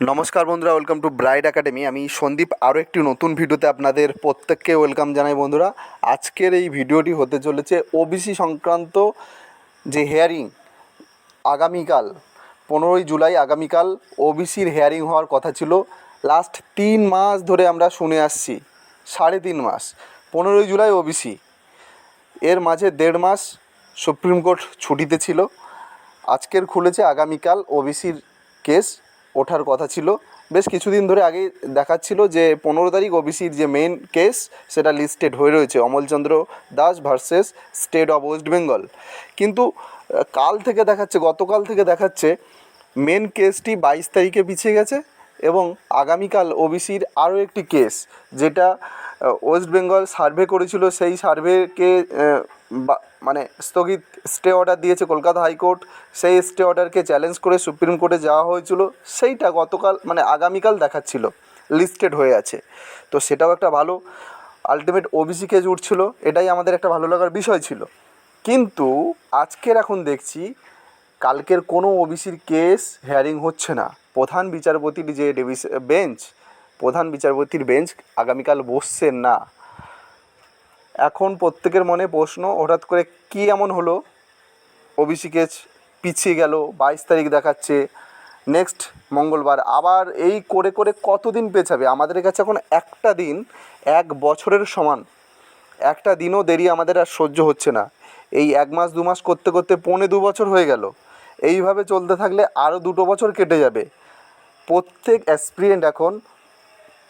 নমস্কার বন্ধুরা welcome to bride academy আমি সন্দীপ আরও একটি নতুন ভিডিওতে আপনাদের প্রত্যেককে ওয়েলকাম জানাই বন্ধুরা। আজকের এই ভিডিওটি হতে চলেছে ওবিসি সংক্রান্ত যে হেয়ারিং আগামীকাল, পনেরোই জুলাই আগামীকাল ওবিসির হেয়ারিং হওয়ার কথা ছিল। লাস্ট তিন মাস ধরে আমরা শুনে আসছি, সাড়ে তিন মাস, পনেরোই জুলাই ওবিসি এর মাঝে দেড় মাস সুপ্রিম কোর্ট ছুটিতে ছিল। আজকের খুলেছে আগামীকাল ওবিসির কেস ওঠার কথা ছিল। বেশ কিছুদিন ধরে আগে দেখাচ্ছিল যে পনেরো তারিখ ওবিসির যে মেন কেস সেটা লিস্টেড হয়ে রয়েছে। Amalchandra Das versus state of West Bengal কিন্তু, কাল থেকে দেখাচ্ছে, গতকাল থেকে দেখাচ্ছে মেন কেসটি বাইশ তারিখে পিছিয়ে গেছে। এবং আগামীকাল ওবিসির আরও একটি কেস, যেটা ওয়েস্ট বেঙ্গল সার্ভে করেছিল, সেই সার্ভেকে মানে স্থগিত স্টে অর্ডার দিয়েছে কলকাতা হাইকোর্ট। সেই স্টে অর্ডারকে চ্যালেঞ্জ করে সুপ্রিম কোর্টে যাওয়া হয়েছিল। সেইটা গতকাল মানে আগামীকাল দেখাচ্ছিল, লিস্টেড হয়ে আছে। তো সেটাও একটা ভালো, আলটিমেট ওবিসি কেস উঠছিল, এটাই আমাদের একটা ভালো লাগার বিষয় ছিল। কিন্তু আজকের এখন দেখছি কালকের কোনো ওবিসির কেস হেয়ারিং হচ্ছে না। প্রধান বিচারপতির যে বেঞ্চ, প্রধান বিচারপতির বেঞ্চ আগামীকাল বসছেন না। এখন প্রত্যেকের মনে প্রশ্ন, হঠাৎ করে কী এমন হলো? ওবিসি কেস পিছিয়ে গেল, বাইশ তারিখ দেখাচ্ছে। নেক্সট মঙ্গলবার আবার এই করে করে কতদিন পেছাবে? আমাদের কাছে এখন একটা দিন, এক বছরের সমান। একটা দিনও দেরি আমাদের আর সহ্য হচ্ছে না। এই এক মাস, দু মাস করতে করতে পৌনে দু বছর হয়ে গেল। এইভাবে চলতে থাকলে আরও দুটো বছর কেটে যাবে। প্রত্যেক অ্যাসপিরিয়েন্ট এখন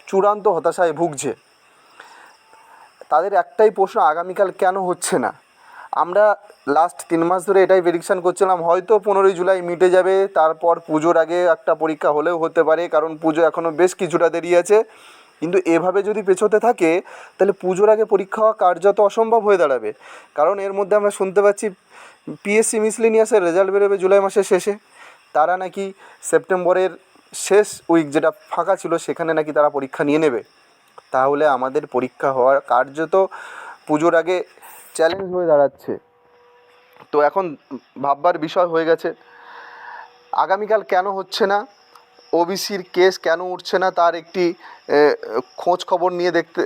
চূড়ান্ত হতাশায় ভুগছে। তাদের একটাই প্রশ্ন, আগামীকাল কেন হচ্ছে না? আমরা লাস্ট তিন মাস ধরে এটাই প্রেডিকশান করছিলাম, হয়তো পনেরোই জুলাই মিটে যাবে, তারপর পুজোর আগে একটা পরীক্ষা হলেও হতে পারে, কারণ পুজো এখনও বেশ কিছুটা দেরি আছে। কিন্তু এভাবে যদি পেছোতে থাকে, তাহলে পুজোর আগে পরীক্ষা হওয়া কার্যত অসম্ভব হয়ে দাঁড়াবে। কারণ এর মধ্যে আমরা শুনতে পাচ্ছি পিএসসি মিসলিনিয়াসের রেজাল্ট বেরোবে জুলাই মাসের শেষে। তারা নাকি সেপ্টেম্বরের শেষ উইক যেটা ফাঁকা ছিল, সেখানে নাকি তারা পরীক্ষা নিয়ে নেবে। তাহলে আমাদের পরীক্ষা হওয়ার কার্যত পুজোর আগে চ্যালেঞ্জ হয়ে দাঁড়াচ্ছে। তো এখন ভাববার বিষয় হয়ে গেছে, আগামীকাল কেন হচ্ছে না? ওবিসির কেস কেন উঠছে না? তার একটি খোঁজ খবর নিয়ে দেখতে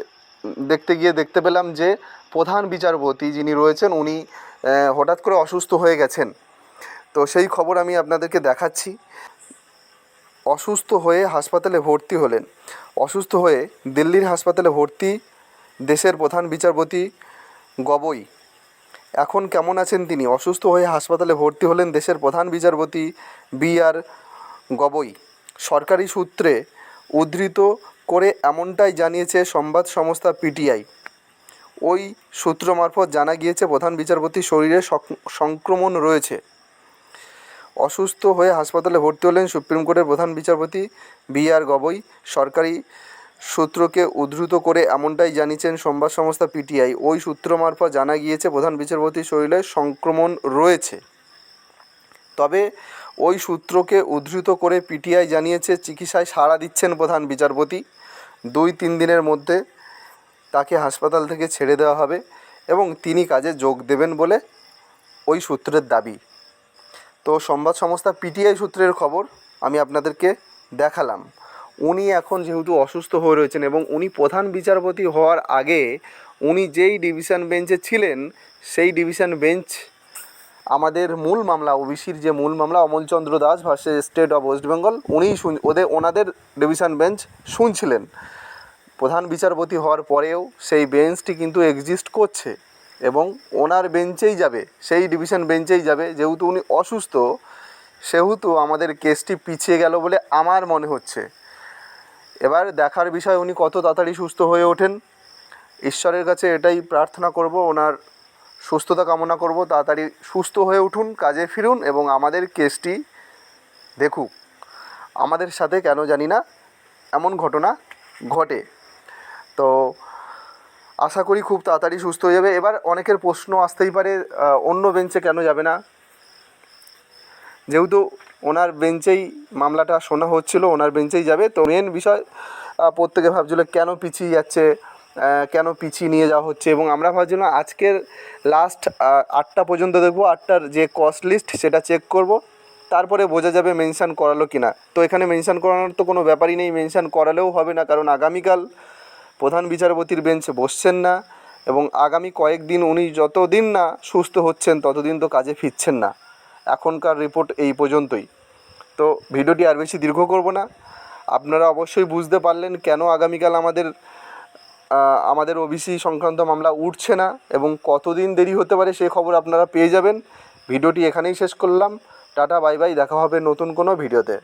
দেখতে গিয়ে দেখতে পেলাম যে প্রধান বিচারপতি যিনি রয়েছেন, উনি হঠাৎ করে অসুস্থ হয়ে গেছেন। তো সেই খবর আমি আপনাদেরকে দেখাচ্ছি। অসুস্থ হয়ে হাসপাতালে ভর্তি হলেন। অসুস্থ হয়ে দিল্লির হাসপাতালে ভর্তি, দেশের প্রধান বিচারপতি গবই। এখন কেমন আছেন তিনি? অসুস্থ হয়ে হাসপাতালে ভর্তি হলেন দেশের প্রধান বিচারপতি বি আর গবই। সরকারি সূত্রে উদ্ধৃত করে এমনটাই জানিয়েছে সংবাদ সংস্থা পিটিআই ওই সূত্র মারফত জানা গিয়েছে, প্রধান বিচারপতির শরীরে সংক্রমণ রয়েছে। অসুস্থ হয়ে হাসপাতালে ভর্তি হলেন সুপ্রিম কোর্টের প্রধান বিচারপতি বি আর গবই। সরকারি সূত্রকে উদ্ধৃত করে এমনটাই জানিয়েছেন সংবাদ সংস্থা পিটিআই ওই সূত্র মারফত জানা গিয়েছে, প্রধান বিচারপতির শরীরে সংক্রমণ রয়েছে। তবে ওই সূত্রকে উদ্ধৃত করে পিটিআই জানিয়েছে, চিকিৎসায় সাড়া দিচ্ছেন প্রধান বিচারপতি। দুই তিন দিনের মধ্যে তাকে হাসপাতাল থেকে ছেড়ে দেওয়া হবে এবং তিনি কাজে যোগ দেবেন বলে ওই সূত্রের দাবি। তো সংবাদ সংস্থা পিটিআই সূত্রের খবর আমি আপনাদেরকে দেখালাম। উনি এখন যেহেতু অসুস্থ হয়ে রয়েছেন এবং উনি প্রধান বিচারপতি হওয়ার আগে উনি যেই ডিভিশন বেঞ্চে ছিলেন, সেই ডিভিশন বেঞ্চ আমাদের মূল মামলা, ওবিসির যে মূল মামলা, Amalchandra Das versus state of West Bengal উনিই শুন ওদের ওনাদের ডিভিশন বেঞ্চ শুনছিলেন। প্রধান বিচারপতি হওয়ার পরেও সেই বেঞ্চটি কিন্তু এক্সিস্ট করছে এবং ওনার বেঞ্চেই যাবে, সেই ডিভিশন বেঞ্চেই যাবে। যেহেতু উনি অসুস্থ, সেহেতু আমাদের কেসটি পিছিয়ে গেল বলে আমার মনে হচ্ছে। এবার দেখার বিষয়, উনি কত তাড়াতাড়ি সুস্থ হয়ে ওঠেন। ঈশ্বরের কাছে এটাই প্রার্থনা করব, ওনার সুস্থতা কামনা করব, তাড়াতাড়ি সুস্থ হয়ে উঠুন, কাজে ফিরুন এবং আমাদের কেসটি দেখুক। আমাদের সাথে কেন জানি না, এমন ঘটনা ঘটে। তো আশা করি খুব তাড়াতাড়ি সুস্থ হয়ে যাবে। এবার অনেকের প্রশ্ন আসতেই পারে অন্য বেঞ্চে কেন যাবে না? যেহেতু ওনার বেঞ্চেই মামলাটা শোনা হচ্ছিল, ওনার বেঞ্চেই যাবে। তো মেন বিষয় প্রত্যেকে ভাবছিল কেন পিছিয়ে যাচ্ছে কেন পিছিয়ে নিয়ে যাওয়া হচ্ছে, এবং আমরা ভাবছিলাম আজকের লাস্ট আটটা পর্যন্ত দেখব, আটটার যে কস্ট লিস্ট সেটা চেক করব। তারপরে বোঝা যাবে মেনশান করালো কি না তো এখানে মেনশান করানোর তো কোনো ব্যাপারই নেই মেনশান করালেও হবে না, কারণ আগামীকাল প্রধান বিচারপতির বেঞ্চে বসছেন না এবং আগামী কয়েকদিন উনি যতদিন না সুস্থ হচ্ছেন, ততদিন তো কাজে ফিরছেন না। এখনকার রিপোর্ট এই পর্যন্তই। তো ভিডিওটি আর বেশি দীর্ঘ করব না। আপনারা অবশ্যই বুঝতে পারলেন কেন আগামীকাল আমাদের আমাদের ওবিসি সংক্রান্ত মামলা উঠছে না এবং কতদিন দেরি হতে পারে সেই খবর আপনারা পেয়ে যাবেন। ভিডিওটি এখানেই শেষ করলাম। Tata, bye bye. দেখা হবে নতুন কোনো ভিডিওতে।